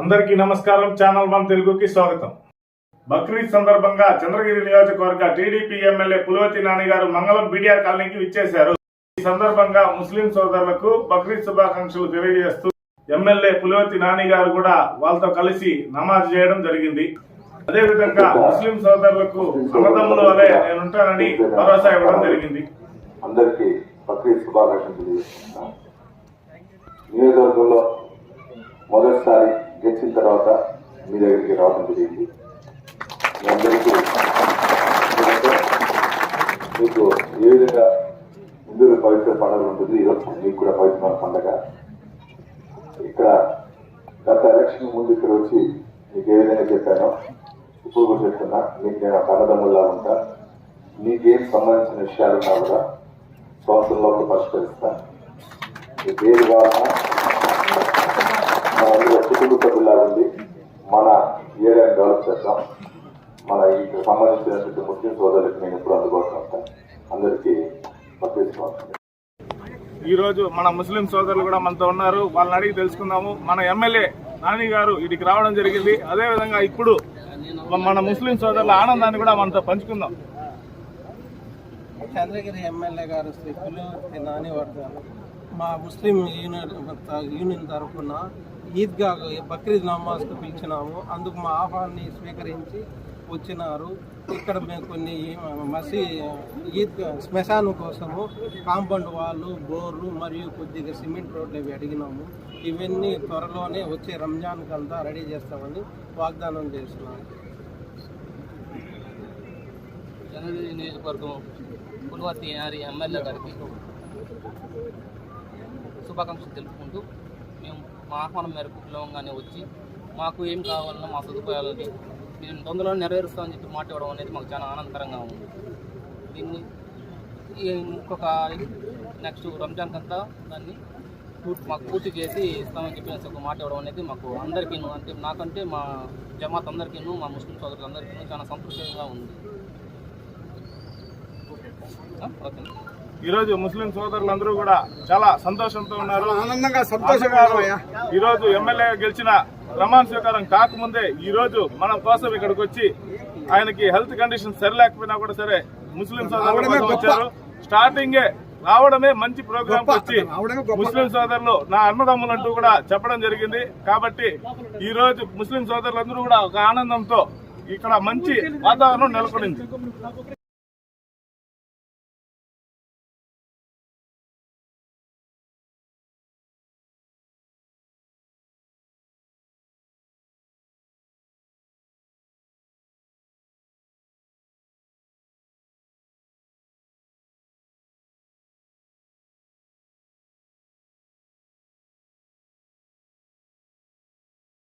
అందరికీ నమస్కారం. Channel one తెలుగుకి స్వాగతం. బక్రీద్ సందర్భంగా చంద్రగిరి నియోజకవర్గ టీడీపీ ఎమ్మెల్యే పులవతి నాని గారు మంగళం బీడీఆర్ కాలనీకి విచ్చేశారు. ఈ సందర్భంగా ముస్లిం సోదరులకు బక్రీద్ శుభాకాంక్షలు తెలియజేస్తూ ఎమ్మెల్యే పులవతి నాని గారు కూడా వాళ్ళతో కలిసి నమాజ్ చేయడం జరిగింది. అదేవిధంగా ముస్లిం సోదరులకు అన్నదమ్ములు వలె నేను ఉంటానని భరోసా ఇవ్వడం జరిగింది. అందరికీ బక్రీద్ శుభాకాంక్షలు తెలియజేస్తున్నాను. నియోజకవర్గంలో మొదటిసారి తర్వాత మీ దగ్గరికి రావడం జరిగింది. అందరికీ మీకు ఏ విధంగా హిందువుల పవిత్ర పండుగ ఉంటుంది ఈరోజు మీకు కూడా పవిత్రమైన పండుగ. ఇక్కడ గత ఎలక్షన్ ముందు ఇక్కడ వచ్చి మీకు ఏ విధంగా చెప్పానో ఇప్పుడు కూడా చెప్తున్నా. మీకు నేను ఒక అన్నదమ్ముల్లా ఉంటా. మీకేం సంబంధించిన విషయాలు ఉన్నా కూడా సంవత్సరంలో పరిష్కరిస్తాను. మీ పేరు కావాలన్నా మన ఈ సంబంధించినటువంటి ముస్లిం సోదరులకు నేను ఎప్పుడు అందుబాటులో ఉంటాను. అందరికీ పట్టిస్తున్నాను ఈ రోజు మన ముస్లిం సోదరులు కూడా మనతో ఉన్నారు. వాళ్ళని అడిగి తెలుసుకుందాము. మన ఎమ్మెల్యే నాని గారు ఇటుకి రావడం జరిగింది. అదే విధంగా ఇప్పుడు మన ముస్లిం సోదరుల ఆనందాన్ని కూడా మనతో పంచుకుందాం. చంద్రగిరి ఎమ్మెల్యే గారు శ్రీ పులివర్తి నానివర్ధన్ మా ముస్లిం యూనియన్ యూనియన్ తరఫున ఈద్గా బక్రీద్ నమాజ్కు పిలిచినాము. అందుకు మా ఆహ్వాన్ని స్వీకరించి వచ్చినారు. ఇక్కడ మేము కొన్ని మసీ ఈద్ శ్మశానం కోసము కాంపౌండ్ వాళ్ళు బోర్లు మరియు కొద్దిగా సిమెంట్ రోడ్లు ఇవి అడిగినాము. ఇవన్నీ త్వరలోనే వచ్చే రంజాన్కి అంతా రెడీ చేస్తామని వాగ్దానం చేస్తున్నాము. చంద్రగిరి నియోజకవర్గం పులివర్తి యారి ఎమ్మెల్యే గారికి శుభాకాంక్షలు తెలుపుకుంటూ మేము మా ఆహ్వానం మేరకు పిలవంగానే వచ్చి మాకు ఏం కావాలన్నా మా సదుపాయాలని మేము తొందరలో నెరవేరుస్తామని చెప్పి మాట ఇవ్వడం అనేది మాకు చాలా ఆనందకరంగా ఉంది. దీన్ని ఇంకొక నెక్స్ట్ రంజాన్ అంతా దాన్ని పూర్తి మాకు పూర్తి చేసి ఇస్తామని చెప్పేసి ఒక మాట ఇవ్వడం అనేది మాకు అందరికీ అంటే నాకంటే మా జమాత్ అందరికీ మా ముస్లిం సోదరులందరికీ చాలా సంతోషంగా ఉంది. ఆ, ఓకే. ఈ రోజు ముస్లిం సోదరులందరూ కూడా చాలా సంతోషంతో ఉన్నారు. ఆనందంగా సంతోషంగా ఈ రోజు ఎమ్మెల్యే గెలిచిన ప్రమాణ స్వీకారం కాకముందే ఈ రోజు మన కోసం ఇక్కడికి వచ్చి ఆయనకి హెల్త్ కండిషన్ సరిలేకపోయినా కూడా సరే ముస్లిం సోదరులు వచ్చారు. స్టార్టింగే రావడమే మంచి ప్రోగ్రామ్ వచ్చి ముస్లిం సోదరులు నా అన్నదమ్ములు అంటూ కూడా చెప్పడం జరిగింది. కాబట్టి ఈ రోజు ముస్లిం సోదరులందరూ కూడా ఒక ఆనందంతో ఇక్కడ మంచి వాతావరణం నెలకొనింది.